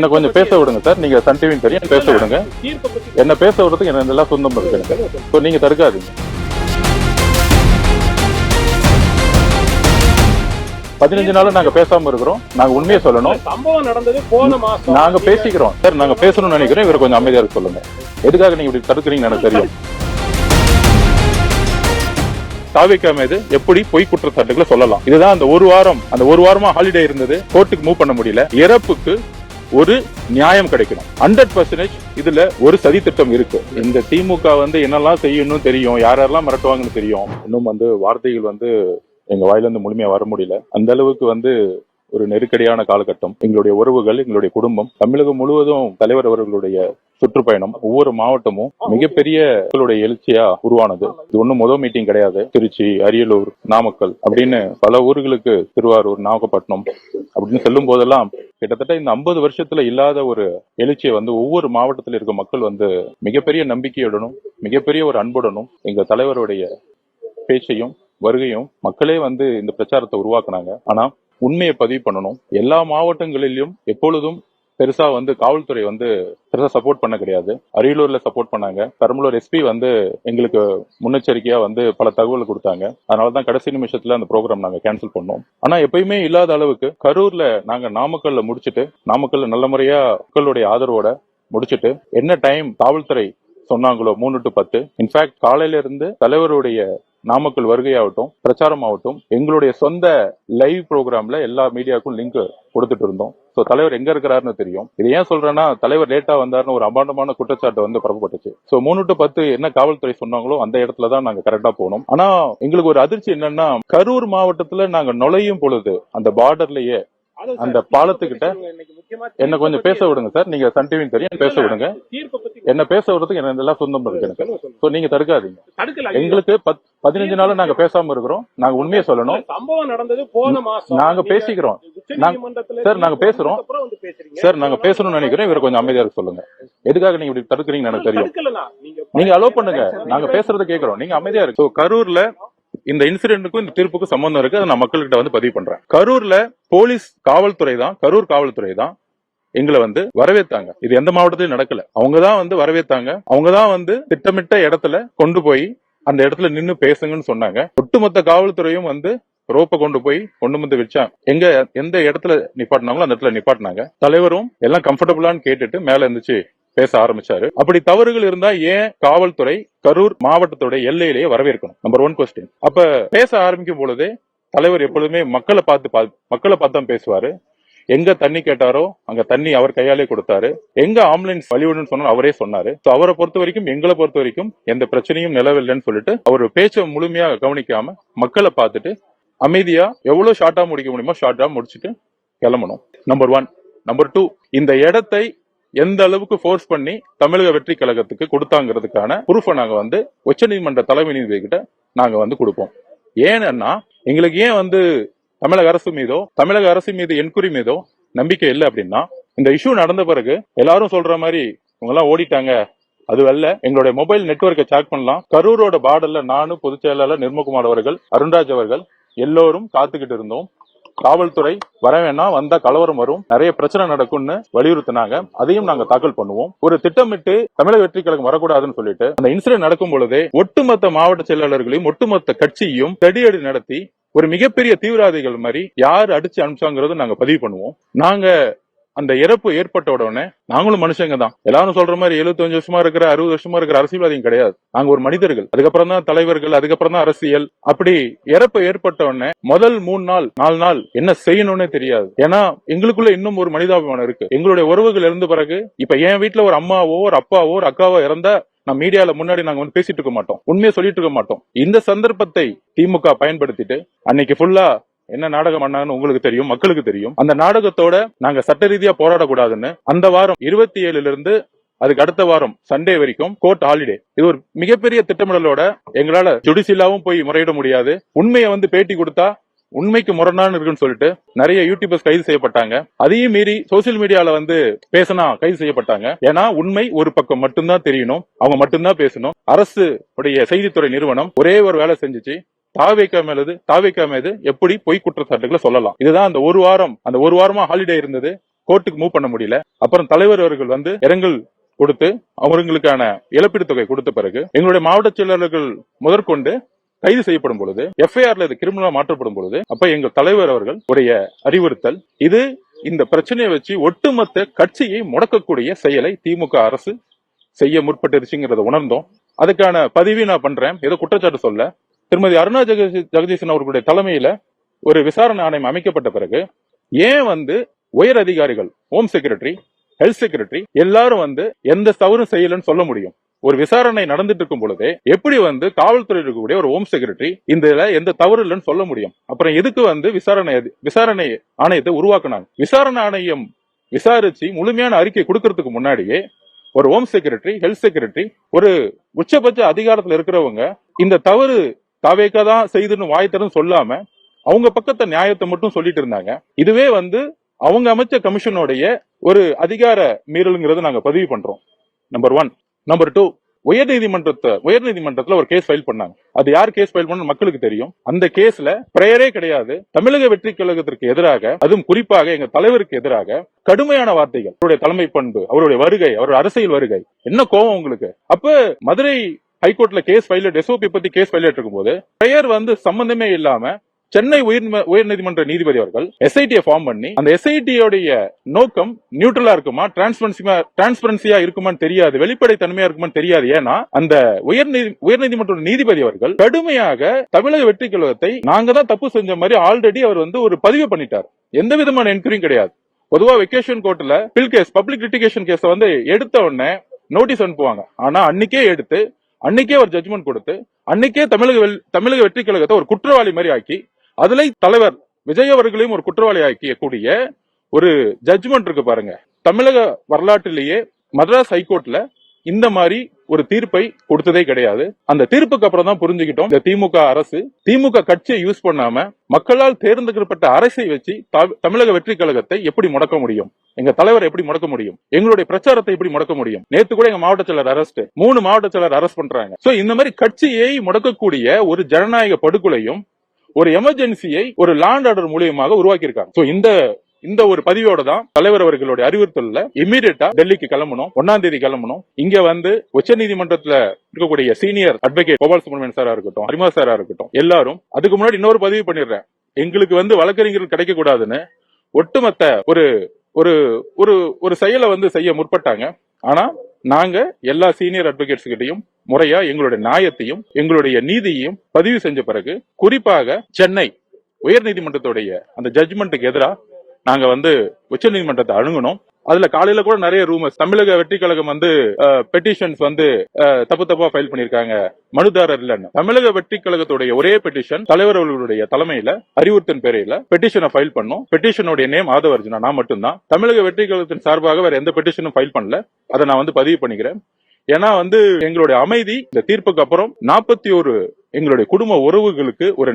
என்ன கொஞ்சம் பேச விடுங்க சார். நீங்க சன் டிவின்னு தெரியும். பேச விடுங்க. என்ன பேச விடுறதுக்கு எனக்கு எல்லாம் சொந்தம் இருக்கு எனக்கு. ஸோ நீங்க தடுக்காதீங்க. பதினஞ்சு நாள் நாங்க பேசாம இருக்கிறோம். நாங்க உண்மையை சொல்லணும். சம்பவம் நடந்தது போன மாசம். நாங்க பேசிக்கிறோம். சார் நாங்க பேசணும்னு நினைக்கிறோம். இவரை கொஞ்சம் அமைதியா இருக்க சொல்லுங்க. எதுக்காக நீங்க இப்படி தடுக்கிறீங்கன்னு எனக்கு தெரியும். தாவிக்கா மீது எப்படி? பொய் குற்றச்சாட்டுகளை சொல்லலாம். இதுதான் அந்த ஒரு வாரம். அந்த ஒரு வாரமா ஹாலிடே இருந்தது. கோர்ட்டுக்கு மூவ் பண்ண முடியல. இறப்புக்கு ஒரு நியாயம் கிடைக்கணும். ஹண்ட்ரட் பர்சன்டேஜ் இதுல ஒரு சதி திட்டம் இருக்கு. இந்த திமுக வந்து என்னெல்லாம் செய்யணும்னு தெரியும் யாரெல்லாம் மிரட்டுவாங்கன்னு தெரியும். இன்னும் வந்து வார்த்தைகள் வந்து எங்க வாயிலிருந்து முழுமையா வர முடியல. அந்த அளவுக்கு வந்து ஒரு நெருக்கடியான காலகட்டம். எங்களுடைய உறவுகள் எங்களுடைய குடும்பம் தமிழகம் முழுவதும் தலைவர் அவர்களுடைய சுற்றுப்பயணம் ஒவ்வொரு மாவட்டமும் மிகப்பெரிய மக்களுடைய எழுச்சியா உருவானது. இது ஒண்ணும் முதல் மீட்டிங் கிடையாது. திருச்சி அரியலூர் நாமக்கல் அப்படின்னு பல ஊர்களுக்கு திருவாரூர் நாகப்பட்டினம் அப்படின்னு சொல்லும் போதெல்லாம் கிட்டத்தட்ட இந்த ஐம்பது வருஷத்துல இல்லாத ஒரு எழுச்சியை வந்து ஒவ்வொரு மாவட்டத்தில் இருக்க மக்கள் வந்து மிகப்பெரிய நம்பிக்கையுடனும் மிகப்பெரிய ஒரு அன்புடனும் எங்க தலைவருடைய பேச்சையும் வருகையும் மக்களே வந்து இந்த பிரச்சாரத்தை உருவாக்குனாங்க. ஆனா உண்மையை பதிவு பண்ணணும். எல்லா மாவட்டங்களிலும் எப்பொழுதும் பெருசா வந்து காவல்துறை வந்து பெருசா சப்போர்ட் பண்ண கிடையாது. அரியலூர்ல சப்போர்ட் பண்ணாங்க. பெரம்பலூர் எஸ்பி வந்து எங்களுக்கு முன்னெச்சரிக்கையா வந்து பல தகவல் கொடுத்தாங்க. அதனாலதான் கடைசி நிமிஷத்துல அந்த ப்ரோக்ராம் நாங்க கேன்சல் பண்ணோம். ஆனா எப்பயுமே இல்லாத அளவுக்கு கரூர்ல நாங்க நாமக்கல்ல முடிச்சுட்டு நாமக்கல்ல நல்ல முறையா மக்களுடைய ஆதரவோட முடிச்சுட்டு என்ன டைம் காவல்துறை சொன்னாங்களோ மூணு டு பத்து இன்ஃபேக்ட் காலையில இருந்து தலைவருடைய நாமக்கல் வருகையாகட்டும் பிரச்சாரம் ஆகட்டும் எங்களுடைய சொந்த லைவ் ப்ரோக்ராம்ல எல்லா மீடியாவுக்கும் லிங்க் கொடுத்துட்டு இருந்தோம். சோ தலைவர் எங்க இருக்கிறாருன்னு தெரியும். இது ஏன் சொல்றேன்னா தலைவர் லேட்டா வந்தாருன்னு ஒரு அபாண்டமான குற்றச்சாட்டு வந்து பரப்பப்பட்டுச்சு சோ மூணு டு பத்து என்ன காவல்துறை சொன்னாங்களோ அந்த இடத்துல தான் நாங்க கரெக்டா போனோம். ஆனா எங்களுக்கு ஒரு அதிர்ச்சி என்னன்னா கரூர் மாவட்டத்துல நாங்க நுழையும் பொழுது அந்த பார்டர்லயே அந்த பாலத்துக்கிட்ட என்ன கொஞ்சம் பேச விடுங்க சார். நீங்க சன் டிவின்னு தெரியும். பேச விடுங்க. என்ன பேச விடுறதுக்கு எனக்கு எல்லாம் சொந்தம் இருக்கு எனக்கு. சோ நீங்க தடுக்காதீங்க. எங்களுக்கு பத்- பதினஞ்சு நாள் நாங்க பேசாம இருக்கிறோம். நாங்க உண்மையை சொல்லணும். சம்பவம் நடந்தது போன மாசம். நாங்க பேசிக்கிறோம். சார், நாங்க பேசுறோம். சார் நாங்க பேசணும்னு நினைக்கிறோம். இவரை கொஞ்சம் அமைதியா இருக்க சொல்லுங்க. எதுக்காக நீங்க இப்படி தடுக்கிறீங்கன்னு எனக்கு தெரியும். நீங்க அலோ பண்ணுங்க. நாங்க பேசுறத கேக்குறோம். நீங்க அமைதியா இருக்கு கரூர்ல இந்த இன்சிடென்ட்டுக்கும் இந்த தீர்ப்புக்கும் சம்பந்தம் இருக்கு. அதை நான் மக்கள்கிட்ட வந்து பதிவு பண்றேன். கரூர்ல போலீஸ் காவல்துறை தான் கரூர் காவல்துறை தான் எங்களை வந்து வரவேத்தாங்க. இது எந்த மாவட்டத்திலும் நடக்கல. அவங்க தான் வந்து வரவேத்தாங்க. அவங்க தான் வந்து திட்டமிட்ட இடத்துல கொண்டு போய் அந்த இடத்துல நின்னு பேசுங்கன்னு சொன்னாங்க. ஒட்டுமொத்த காவல்துறையும் வந்து ரோப்பை கொண்டு போய் கொண்டு வந்து வச்சாங்க எங்க எந்த இடத்துல நிப்பாட்டினாங்களோ அந்த இடத்துல நிப்பாட்டினாங்க. தலைவரும் எல்லாம் கம்ஃபர்டபுளான்னு கேட்டுட்டு மேல இருந்துச்சு பேச ஆரம்பிச்சாரு. அப்படி தவறுகள் இருந்தா ஏன் காவல்துறை கரூர் மாவட்டத்தோட எல்லையிலேயே வரவேற்கணும்? நம்பர் ஒன் கொஸ்டின் அப்ப பேச ஆரம்பிக்கும் பொழுதே தலைவர் எப்பொழுதுமே மக்களை பார்த்து பா- மக்களை பார்த்து தான் பேசுவாரு. எங்க தண்ணி கேட்டாரோ அங்க தண்ணி அவர் கையாலே கொடுத்தாரு. எங்க ஆம்புலன்ஸ் வழிவிடுன்னு சொன்னா அவரே சொன்னாரு. அவரை பொறுத்த வரைக்கும் எங்களை பொறுத்த வரைக்கும் எந்த பிரச்சனையும் நிலவில்லைன்னு சொல்லிட்டு அவர் பேச்சை முழுமையா கவனிக்காம மக்களை பார்த்துட்டு அமைதியா எவ்வளவு ஷார்ட்டா முடிக்க முடியுமோ ஷார்ட்டா முடிச்சுட்டு கிளம்பணும். நம்பர் ஒன் நம்பர் டூ இந்த இடத்தை எந்த அளவுக்கு ஃபோர்ஸ் பண்ணி தமிழக வெற்றி கழகத்துக்கு கொடுத்தாங்கிறதுக்கான ப்ரூஃபை நாங்க வந்து உச்சநீதிமன்ற தலைமை நீதிபதி கிட்ட நாங்க வந்து கொடுப்போம். ஏன்னா எங்களுக்கு ஏன் வந்து தமிழக அரசு மீதோ தமிழக அரசு மீது என்கொயரி மீதோ நம்பிக்கை இல்லை அப்படின்னா இந்த இஷ்யூ நடந்த பிறகு எல்லாரும் சொல்ற மாதிரி இவங்க எல்லாம் ஓடிட்டாங்க. அது அல்ல. எங்களுடைய மொபைல் நெட்வொர்க்கை செக் பண்ணலாம். கரூரோட பார்டர்ல நானும் பொதுச் செயலாளர் நிர்மகுமார் அவர்கள் அருண்ராஜ் அவர்கள் எல்லோரும் காத்துக்கிட்டு இருந்தோம். காவல்துறை வர வேணாம் வந்தா கலவரம் வரும். நிறைய பிரச்சனை நடக்கும்னு வலியுறுத்தினாங்க. அதையும் நாங்க தாக்கல் பண்ணுவோம். ஒரு திட்டமிட்டு தமிழக வெற்றி கழகம் வரக்கூடாதுன்னு சொல்லிட்டு அந்த இன்சிடென்ட் நடக்கும் பொழுதே ஒட்டுமொத்த மாவட்ட செயலாளர்களையும் ஒட்டுமொத்த கட்சியும் தடியடி நடத்தி ஒரு மிகப்பெரிய தீவிரவாதிகள் மாதிரி யார் அடிச்சு அனுப்பிச்சாங்கிறத நாங்க பதிவு பண்ணுவோம். நாங்க அந்த இறப்பு ஏற்பட்ட உடனே நாங்களும் மனுஷங்க தான். எல்லாரும் சொல்ற மாதிரி 75 வருஷமா இருக்கிற அறுபது வருஷமா இருக்கிற அரசியல்வாதியும் கிடையாது. நாங்க ஒரு மனிதர்கள். அதுக்கப்புறம் தான் தலைவர்கள் அதுக்கப்புறம் தான் அரசியல். அப்படி இறப்பு ஏற்பட்ட உடனே முதல் மூணு நாள் நாலு நாள் என்ன செய்யணும்னே தெரியாது. ஏன்னா எங்களுக்குள்ள இன்னும் ஒரு மனிதாபிமானம் இருக்கு. எங்களுடைய உறவுகள் இருந்த பிறகு இப்ப என் வீட்டுல ஒரு அம்மாவோ ஒரு அப்பாவோ ஒரு அக்காவோ இறந்தா நான் மீடியால முன்னாடி நாங்க வந்து பேசிட்டு இருக்க மாட்டோம். உண்மையை சொல்லிட்டு இருக்க மாட்டோம். இந்த சந்தர்ப்பத்தை திமுக பயன்படுத்திட்டு அன்னைக்கு ஃபுல்லா என்ன நாடகம் பண்ணாங்கன்னு உங்களுக்கு தெரியும் மக்களுக்கு தெரியும். அந்த நாடகத்தோட நாங்க சட்ட ரீதியா போராடக்கூடாதுன்னு அந்த வாரம் இருபத்தி ஏழுல இருந்து அதுக்கு அடுத்த வாரம் சண்டே வரைக்கும் கோர்ட் ஹாலிடே இது ஒரு மிகப்பெரிய திட்டமிடலோட எங்களால ஜுடிஷியலாவும் போய் முறையிட முடியாது. உண்மையை வந்து பேட்டி கொடுத்தா உண்மைக்கு முரணான்னு இருக்குன்னு சொல்லிட்டு நிறைய யூடியூபர்ஸ் கைது செய்யப்பட்டாங்க. அதையும் மீறி சோசியல் மீடியால வந்து பேசினா கைது செய்யப்பட்டாங்க. ஏன்னா உண்மை ஒரு பக்கம் மட்டும்தான் தெரியணும். அவங்க மட்டும்தான் பேசணும். அரசு உடைய செய்தித்துறை நிறுவனம் ஒரே ஒரு வேலை செஞ்சுச்சு. தாவேக்கா மேலது தாவேக்கா மீது எப்படி பொய் குற்றச்சாட்டுகளை சொல்லலாம். இதுதான் அந்த ஒரு வாரம் அந்த ஒரு வாரமா ஹாலிடே இருந்தது. கோர்ட்டுக்கு மூவ் பண்ண முடியல. அப்புறம் தலைவர் அவர்கள் வந்து இரங்கல் கொடுத்து அவர்களுக்கான இழப்பீடு தொகை கொடுத்த பிறகு எங்களுடைய மாவட்ட செயலாளர்கள் முதற்கொண்டு கைது செய்யப்படும் பொழுது எஃப்ஐஆர்ல இது கிரிமினலா மாற்றப்படும் பொழுது அப்ப எங்கள் தலைவர் அவர்கள் உடைய அறிவுறுத்தல் இது இந்த பிரச்சனையை வச்சு ஒட்டுமொத்த கட்சியை முடக்கக்கூடிய செயலை திமுக அரசு செய்ய முற்பட்டுருச்சுங்கிறத உணர்ந்தோம். அதுக்கான பதிவு நான் பண்றேன். ஏதோ குற்றச்சாட்டு சொல்ல. திருமதி அருணா ஜெகதீஷ் ஜெகதீசன் அவர்களுடைய தலைமையில ஒரு விசாரணை ஆணையம் அமைக்கப்பட்ட பிறகு ஏன் வந்து உயர் அதிகாரிகள் ஹோம் செக்ரட்டரி ஹெல்த் செக்ரட்டரி எல்லாரும் வந்து எந்த தவறும் செய்யலன்னு சொல்ல முடியும்? ஒரு விசாரணை நடந்துட்டு இருக்கும் பொழுதே எப்படி வந்து காவல்துறை இருக்கக்கூடிய ஒரு ஹோம் செக்ரட்டரி இந்த எந்த தவறு இல்லைன்னு சொல்ல முடியும்? அப்புறம் எதுக்கு வந்து விசாரணை விசாரணை ஆணையத்தை உருவாக்குனாங்க? விசாரணை ஆணையம் விசாரிச்சு முழுமையான அறிக்கை கொடுக்கறதுக்கு முன்னாடியே ஒரு ஹோம் செக்ரட்டரி ஹெல்த் செக்ரட்டரி ஒரு உச்சபட்ச அதிகாரத்துல இருக்கிறவங்க இந்த தவறு தவேக்கா தான் செய்துன்னு வாய்த்தரும் சொல்லாம அவங்க பக்கத்தை நியாயத்தை மட்டும் சொல்லிட்டு இருந்தாங்க. இதுவே வந்து அவங்க அமைச்ச கமிஷனுடைய ஒரு அதிகார மீறலுங்கிறத நாங்க பதிவு பண்றோம். நம்பர் ஒன் நம்பர் டூ உயர்நீதிமன்றத்தை உயர்நீதிமன்றத்துல ஒரு கேஸ் ஃபைல் பண்ணாங்க. அது யார் கேஸ் ஃபைல் பண்ண மக்களுக்கு தெரியும். அந்த கேஸ்ல பிரேயரே கிடையாது. தமிழக வெற்றி கழகத்திற்கு எதிராக அதுவும் குறிப்பாக எங்க தலைவருக்கு எதிராக கடுமையான வார்த்தைகள். அவருடைய தலைமை பண்பு அவருடைய வருகை அவருடைய அரசியல் வருகை. என்ன கோபம் உங்களுக்கு? அப்ப மதுரை ஹைகோர்ட்ல கேஸ் ஃபைல் எஸ்ஓபி பத்தி கேஸ் ஃபைல் இருக்கும் போது வந்து சம்பந்தமே இல்லாம சென்னை உயர் உயர்நீதிமன்ற நீதிபதி அவர்கள் எஸ்ஐடியை ஃபார்ம் பண்ணி அந்த எஸ்ஐடியோடைய நோக்கம் நியூட்ரலா இருக்குமா டிரான்ஸ்பரன்சியா டிரான்ஸ்பரன்சியா இருக்குமான்னு தெரியாது வெளிப்படை தன்மையா இருக்குமான்னு தெரியாது. ஏன்னா அந்த உயர் உயர்நீதிமன்ற நீதிபதி அவர்கள் கடுமையாக தமிழக வெற்றி கழகத்தை நாங்க தான் தப்பு செஞ்ச மாதிரி ஆல்ரெடி அவர் வந்து ஒரு பதிவு பண்ணிட்டார். எந்த விதமான என்கொயரியும் கிடையாது. பொதுவா வெக்கேஷன் கோர்ட்ல பில் கேஸ் பப்ளிக் லிட்டிகேஷன் கேஸ வந்து எடுத்த உடனே நோட்டீஸ் அனுப்புவாங்க. ஆனா அன்னைக்கே எடுத்து அன்னைக்கே ஒரு ஜட்ஜ்மெண்ட் கொடுத்து அன்னைக்கே தமிழக தமிழக வெற்றி கழகத்தை ஒரு குற்றவாளி மாதிரி ஆக்கி அதுல தலைவர் விஜய் அவர்களையும் ஒரு குற்றவாளி ஆக்கியக்கூடிய ஒரு ஜட்ஜ்மெண்ட் இருக்கு பாருங்க. தமிழக வரலாற்றிலேயே மദ്രാஸ் ஹைகோர்ட்ல இந்த மாதிரி ஒரு தீர்ப்பை கொடுத்ததே கிடையாது. அந்த தீர்ப்புக்கு அப்புறம் தான் புரிஞ்சுக்கிட்டோம். இந்த திமுக அரசு திமுக கட்சியை யூஸ் பண்ணாம மக்களால் தேர்ந்தெடுக்கப்பட்ட அரசை வச்சு தமிழக வெற்றி கழகத்தை எப்படி முடக்க முடியும்? எங்க தலைவர் எப்படி முடக்க முடியும்? எங்களுடைய பிரச்சாரத்தை எப்படி முடக்க முடியும்? நேத்து கூட எங்க மாவட்ட செயலர் அரெஸ்ட் மூணு மாவட்ட செயலர் அரெஸ்ட் பண்றாங்க. சோ இந்த மாதிரி கட்சியை முடக்கக்கூடிய ஒரு ஜனநாயக படுகொலையும் ஒரு எமர்ஜென்சியை ஒரு லாண்ட் ஆர்டர் மூலியமாக உருவாக்கி இருக்காங்க சோ இந்த இந்த ஒரு பதிவோட தான் தலைவர் அவர்களுடைய அறிவுறுத்தல இமீடியட்டா டெல்லிக்கு கிளம்பணும். ஒன்னாம் தேதி கிளம்பணும். இங்க வந்து உச்ச நீதிமன்றத்துல இருக்கக்கூடிய சீனியர் அட்வொகேட் கோபால் சுப்ரமணியன் சாரா இருக்கட்டும் அறிமுக சாரா இருக்கட்டும் எல்லாரும் அதுக்கு முன்னாடி இன்னொரு பதிவு பண்ணிடுறேன். எங்களுக்கு வந்து வழக்கறிஞர்கள் கிடைக்க கூடாதுன்னு ஒட்டுமொத்த ஒரு ஒரு ஒரு ஒரு செயலை வந்து செய்ய முற்பட்டாங்க. ஆனா நாங்க எல்லா சீனியர் அட்வொகேட்ஸ் கிட்டையும் முறையா எங்களுடைய நியாயத்தையும் எங்களுடைய நீதியையும் பதிவு செஞ்ச பிறகு குறிப்பாக சென்னை உயர் நீதிமன்றத்துடைய அந்த ஜட்ஜ்மெண்ட்டுக்கு எதிரா நாங்க வந்து உச்சநீதிமன்றத்தை அணுகணும். அதுல காலையில கூட நிறைய ரூமர்ஸ் தமிழக வெற்றி கழகம் வந்து பெட்டிஷன்ஸ் வந்து தப்பு தப்பா ஃபைல் பண்ணிருக்காங்க மனுதாரர் இல்லன்னு. தமிழக வெற்றி கழகத்துடைய ஒரே பெட்டிஷன் தலைவர் அவர்களுடைய தலைமையில அறிவுறுத்தின் பேரையில பெட்டிஷனை ஃபைல் பண்ணோம். பெட்டிஷனுடைய நேம் ஆதவர்ஜுனா நான் மட்டும்தான். தமிழக வெற்றி கழகத்தின் சார்பாக வேற எந்த பெட்டிஷனும் ஃபைல் பண்ணல. அதை நான் வந்து பதிவு பண்ணிக்கிறேன். ஏன்னா வந்து எங்களுடைய அமைதி இந்த தீர்ப்புக்கு அப்புறம் நாற்பத்தி ஒரு எங்களுடைய குடும்ப உறவுகளுக்கு ஒரு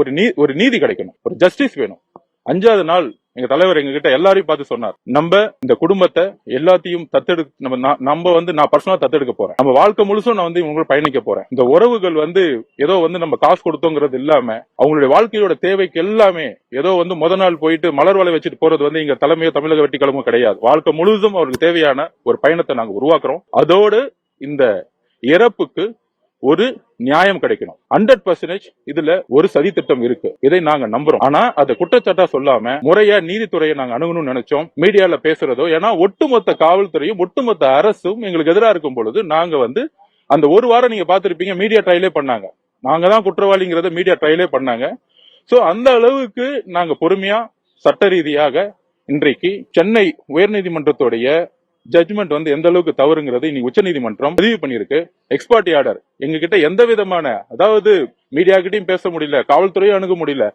ஒரு நீ ஒரு நீதி கிடைக்கணும். ஒரு ஜஸ்டிஸ் வேணும். அஞ்சாவது நாள் எங்க தலைவர் எங்ககிட்ட எல்லாரையும் பார்த்து சொன்னார். நம்ம இந்த குடும்பத்தை எல்லாத்தையும் தத்தெடு நம்ம நம்ம வந்து நான் பர்சனலா தத்தெடுக்க போறேன். நம்ம வாழ்க்கை முழுசும் நான் வந்து இவங்க பயணிக்க போறேன். இந்த உறவுகள் வந்து ஏதோ வந்து நம்ம காசு கொடுத்தோங்கிறது இல்லாம அவங்களுடைய வாழ்க்கையோட தேவைக்கு எல்லாமே ஏதோ வந்து முத நாள் போயிட்டு மலர் வலை வச்சுட்டு போறது வந்து எங்க தலைமையோ தமிழக வெட்டி கிழமும் கிடையாது. வாழ்க்கை முழுதும் அவருக்கு தேவையான ஒரு பயணத்தை நாங்க உருவாக்குறோம். அதோடு இந்த இறப்புக்கு ஒரு நியாயம் கிடைக்கணும். ஹண்ட்ரட் பர்சன்டேஜ் இதுல ஒரு சதி திட்டம் இருக்கு. இதை நாங்க நம்புறோம். ஆனா அதை குற்றச்சாட்டா சொல்லாம முறையா நீதித்துறையை நாங்க அணுகணும்னு நினைச்சோம் மீடியால பேசுறதோ ஏன்னா ஒட்டுமொத்த காவல்துறையும் ஒட்டுமொத்த அரசும் எங்களுக்கு எதிராக இருக்கும் பொழுது நாங்க வந்து அந்த ஒரு வாரம் நீங்க பாத்திருப்பீங்க மீடியா ட்ரையலே பண்ணாங்க. நாங்க தான் குற்றவாளிங்கிறத மீடியா ட்ரையலே பண்ணாங்க. சோ அந்த அளவுக்கு நாங்க பொறுமையா சட்ட ரீதியாக இன்றைக்கு சென்னை உயர்நீதிமன்றத்துடைய ஜட்ஜ்மெண்ட் வந்து எந்த அளவுக்கு தவறுங்கிறது இன்னைக்கு உச்சநீதிமன்றம் பதிவு பண்ணியிருக்கு. எக்ஸ்பர்ட் ஆர்டர் எங்க கிட்ட எந்த விதமான அதாவது மீடியா கிட்டையும் பேச முடியல காவல்துறையும் அணுக முடியல.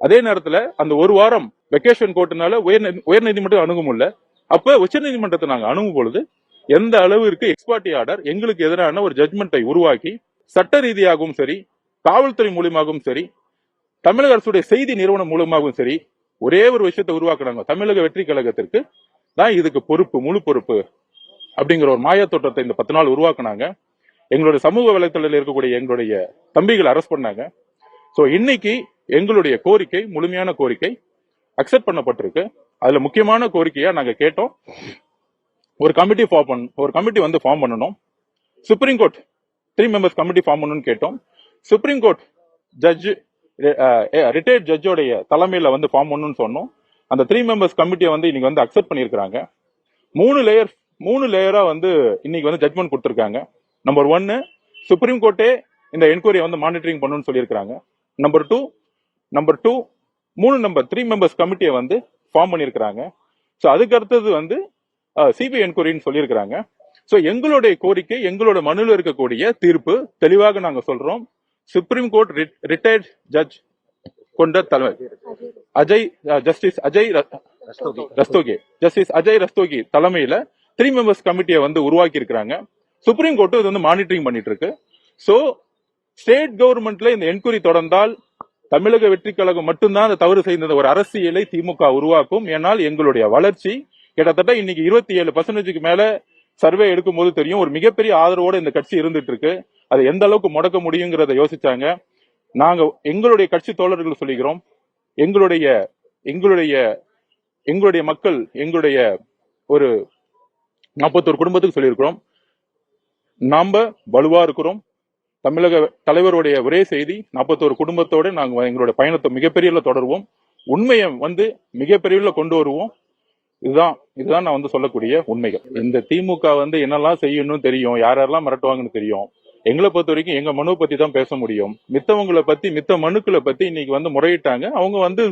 அதே நேரத்துல அந்த ஒரு வாரம் வெக்கேஷன் கோர்ட்டுனால உயர் உயர் நீதிமன்றம் அணுக முடியல. அப்ப உச்சநீதிமன்றத்தை நாங்க அணுகும் பொழுது எந்த அளவிற்கு எக்ஸ்பர்ட் ஆர்டர் எங்களுக்கு எதிரான ஒரு ஜட்மெண்ட்டை உருவாக்கி சட்ட ரீதியாகவும் சரி காவல்துறை மூலியமாகவும் சரி தமிழக அரசுடைய செய்தி நிறுவனம் மூலமாகவும் சரி ஒரே ஒரு விஷயத்தை உருவாக்குனாங்க. தமிழக வெற்றி கழகத்திற்கு தான் இதுக்கு பொறுப்பு முழு பொறுப்பு அப்படிங்கிற ஒரு மாயத்தோட்டத்தை தோற்றத்தை இந்த பத்து நாள் உருவாக்குனாங்க. எங்களுடைய சமூக வலைத்தளத்தில் இருக்கக்கூடிய எங்களுடைய தம்பிகளை அரெஸ்ட் பண்ணாங்க. ஸோ இன்னைக்கு எங்களுடைய கோரிக்கை முழுமையான கோரிக்கை அக்செப்ட் பண்ணப்பட்டிருக்கு. அதுல முக்கியமான கோரிக்கையா நாங்க கேட்டோம். ஒரு கமிட்டி ஃபார்ம் பண்ண ஒரு கமிட்டி வந்து ஃபார்ம் பண்ணணும். Supreme court three members committee form பண்ணணும்னு கேட்டோம். சுப்ரீம் கோர்ட் ஜட்ஜ் ரிட்டையர்ட் ஜட்ஜோடைய தலைமையில வந்து ஃபார்ம் பண்ணணும்னு சொன்னோம். அந்த த்ரீ மெம்பர்ஸ் கமிட்டியை வந்து இன்னைக்கு வந்து அக்செப்ட் பண்ணியிருக்கிறாங்க. மூணு லேயர் மூணு லேயரா வந்து இன்னைக்கு வந்து ஜட்மெண்ட் கொடுத்துருக்காங்க. நம்பர் ஒன்னு சுப்ரீம் கோர்ட்டே இந்த என்கொயரியை வந்து மானிட்டரிங் பண்ணணும்னு சொல்லியிருக்கிறாங்க. நம்பர் டூ நம்பர் டூ மூணு நம்பர் த்ரீ மெம்பர்ஸ் கமிட்டியை வந்து ஃபார்ம் பண்ணியிருக்கிறாங்க. ஸோ அதுக்கு அடுத்தது வந்து சிபிஐ என்கொயரின்னு சொல்லியிருக்கிறாங்க. ஸோ எங்களுடைய கோரிக்கை எங்களோட மனுவில் இருக்கக்கூடிய தீர்ப்பு தெளிவாக நாங்கள் சொல்றோம். சுப்ரீம் கோர்ட் ரிட்டையர்ட் ஜட்ஜ் கொண்ட தலைமை. அஜய் ஜஸ்டிஸ் அஜய் ரஸ்தோகி. ஜஸ்டிஸ் அஜய் ரஸ்தோகி தலைமையில த்ரீ மெம்பர்ஸ் கமிட்டியை வந்து உருவாக்கி இருக்கிறாங்க சுப்ரீம் கோர்ட் இது வந்து மானிட்டரிங் பண்ணிட்டு இருக்கு சோ ஸ்டேட் கவர்மெண்ட்ல இந்த என்கொயரி தொடர்ந்தால் தமிழக வெற்றி கழகம் மட்டும்தான் அந்த தவறு செய்த ஒரு அரசியலை திமுக உருவாக்கும். ஏனால் எங்களுடைய வளர்ச்சி கிட்டத்தட்ட இன்னைக்கு இருபத்தி ஏழு பர்சன்டேஜுக்கு மேல சர்வே எடுக்கும்போது தெரியும். ஒரு மிகப்பெரிய ஆதரவோட இந்த கட்சி இருந்துட்டு இருக்கு அதை எந்த அளவுக்கு முடக்க முடியுங்கிறத யோசிச்சாங்க. நாங்க எங்களுடைய கட்சி தோழர்கள் சொல்லிக்கிறோம். எங்களுடைய எங்களுடைய எங்களுடைய மக்கள் எங்களுடைய ஒரு நாற்பத்தோரு குடும்பத்துக்கு சொல்லியிருக்கிறோம். நாம வலுவா இருக்கிறோம். தமிழக தலைவருடைய ஒரே செய்தி நாற்பத்தோரு குடும்பத்தோடு நாங்கள் எங்களுடைய பயணத்தை மிகப்பெரிய தொடருவோம். உண்மையை வந்து மிகப்பெரிய கொண்டு வருவோம். இதுதான் இதுதான் நான் வந்து சொல்லக்கூடிய உண்மைகள். இந்த திமுக வந்து என்னெல்லாம் செய்யணும்னு தெரியும் யார் யாரெல்லாம் மிரட்டுவாங்கன்னு தெரியும். எங்களை பொறுத்த வரைக்கும் எங்க மனுவை பத்தி தான் பேச முடியும். மித்தவங்களை பத்தி மித்த மனுக்களை பத்தி இன்னைக்கு வந்து முறையிட்டாங்க. அவங்க வந்து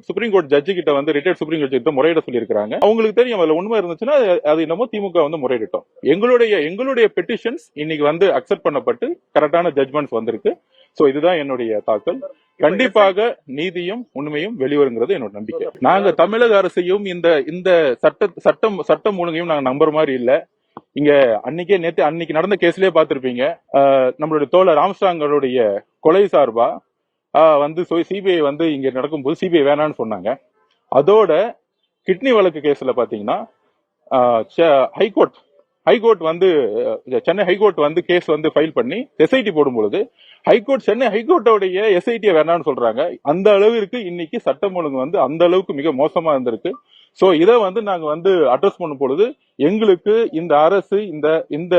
சுப்ரீம் கோர்ட் ஜட்ஜி கிட்ட வந்து ரிட்டையர்ட் சுப்ரீம் கோர்ட் கிட்ட முறையிட சொல்லியிருக்காங்க அவங்களுக்கு தெரியும் அதுல உண்மை இருந்துச்சுன்னா அது- அது என்னமோ திமுக வந்து முறையிட்டோம் எங்களுடைய எங்களுடைய பெட்டிஷன்ஸ் இன்னைக்கு வந்து அக்செப்ட் பண்ணப்பட்டு கரெக்டான ஜட்மெண்ட்ஸ் வந்திருக்கு. சோ இதுதான் என்னுடைய தாக்கல். கண்டிப்பாக நீதியும் உண்மையும் வெளிவருங்கிறது என்னோட நம்பிக்கை. நாங்க தமிழக அரசையும் இந்த இந்த சட்ட சட்டம் சட்டம் ஒழுங்கையும் நாங்க நம்புற மாதிரி இல்ல. இங்க அன்னைக்கே நேற்று அன்னைக்கு நடந்த கேஸ்லயே பார்த்திருப்பீங்க. நம்மளுடைய தோழர் ராம்ஸ்டாங்களுடைய கொலை சார்பா வந்து சிபிஐ வந்து இங்க நடக்கும்போது சிபிஐ வேணான்னு சொன்னாங்க. அதோட கிட்னி வழக்கு கேஸ்ல பாத்தீங்கன்னா ஹைகோர்ட் ஹைகோர்ட் வந்து சென்னை ஹைகோர்ட் வந்து கேஸ் வந்து ஃபைல் பண்ணி எஸ்ஐடி போடும் பொழுது ஹைகோர்ட் சென்னை ஹைகோர்ட்டோடைய எஸ்ஐடியை வேணாம்னு சொல்றாங்க. அந்த அளவிற்கு இன்னைக்கு சட்டம் ஒழுங்கு வந்து அந்த அளவுக்கு மிக மோசமா இருந்திருக்கு. சோ இதை வந்து நாங்க வந்து அட்ரஸ் பண்ணும் பொழுது எங்களுக்கு இந்த அரசு இந்த இந்த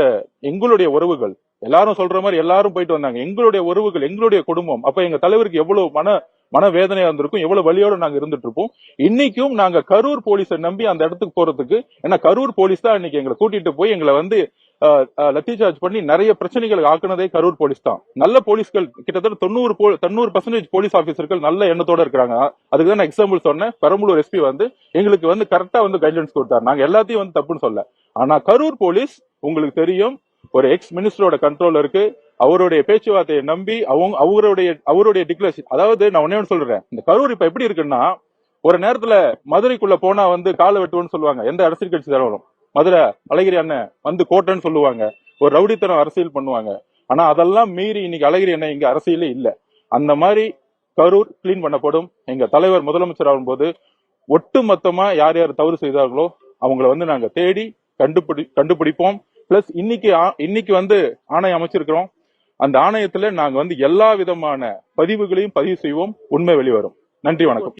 எங்களுடைய உறவுகள் எல்லாரும் சொல்ற மாதிரி எல்லாரும் போயிட்டு வந்தாங்க. எங்களுடைய உறவுகள் எங்களுடைய குடும்பம். அப்ப எங்க தலைவருக்கு எவ்வளவு மன மனவேதனையா இருந்திருக்கும் எவ்வளவு வழியோட நாங்க இருந்துட்டு இருப்போம் இன்னைக்கும் நாங்க கரூர் போலீஸை நம்பி அந்த இடத்துக்கு போறதுக்கு ஏன்னா கரூர் போலீஸ் தான் இன்னைக்கு எங்களை கூட்டிட்டு போய் எங்களை வந்து லத்தி சார்ஜ் பண்ணி நிறைய பிரச்சனைகள் ஆக்குனதே கரூர் போலீஸ் தான். நல்ல போலீஸ்கள் கிட்டத்தட்ட தொண்ணூறு போ- தொண்ணூறு பர்சன்டேஜ் போலீஸ் ஆஃபீஸர்கள் நல்ல எண்ணத்தோட இருக்கிறாங்க. அதுக்கு தான் நான் எக்ஸாம்பிள் சொன்னேன். பெரம்பலூர் எஸ்பி வந்து எங்களுக்கு வந்து கரெக்டா வந்து கைட்லைன்ஸ் கொடுத்தாரு. நாங்க எல்லாத்தையும் வந்து தப்புன்னு சொல்ல ஆனா கரூர் போலீஸ் உங்களுக்கு தெரியும் ஒரு எக்ஸ் மினிஸ்டரோட கண்ட்ரோல் இருக்கு. அவருடைய பேச்சுவார்த்தையை நம்பி அவங்க அவருடைய அவருடைய டிக்ளரேஷன் அதாவது நான் ஒன்னே ஒன்று சொல்றேன். இந்த கரூர் இப்ப எப்படி இருக்குன்னா ஒரு நேரத்துல மதுரைக்குள்ள போனா வந்து காலை வெட்டுவோம்னு சொல்லுவாங்க. எந்த அரசியல் கட்சி தலைவரும். மதுரை அழகிரி அண்ணன் வந்து கோட்டைன்னு சொல்லுவாங்க. ஒரு ரவுடித்தனம் அரசியல் பண்ணுவாங்க. ஆனா அதெல்லாம் மீறி இன்னைக்கு அழகிரி அண்ணன் இங்க அரசியலே இல்ல. அந்த மாதிரி கரூர் கிளீன் பண்ணப்படும். எங்க தலைவர் முதலமைச்சர் ஆகும்போது ஒட்டு மொத்தமா யார் யார் தவறு செய்தார்களோ அவங்கள வந்து நாங்க தேடி கண்டுபிடி கண்டுபிடிப்போம். பிளஸ் இன்னைக்கு ஆ- இன்னைக்கு வந்து ஆணையம் அமைச்சிருக்கிறோம். அந்த ஆணையத்துல நாங்க வந்து எல்லா விதமான பதிவுகளையும் பதிவு செய்வோம். உண்மை வெளிவரும். நன்றி வணக்கம்.